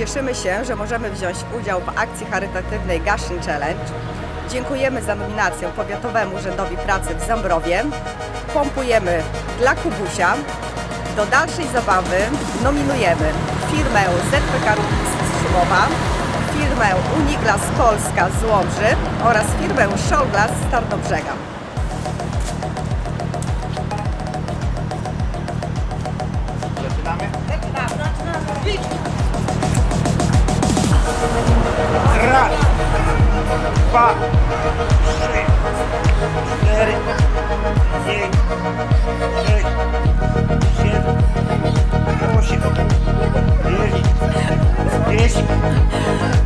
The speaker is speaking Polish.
Cieszymy się, że możemy wziąć udział w akcji charytatywnej Gaszyn Challenge. Dziękujemy za nominację Powiatowemu Urzędowi Pracy w Zambrowie. Pompujemy dla Kubusia. Do dalszej zabawy nominujemy firmę ZPK Rubis z Szymowa, firmę Uniglas Polska z Łomży oraz firmę Showglass z Tarnobrzega. 4 3 2 1 8 9 10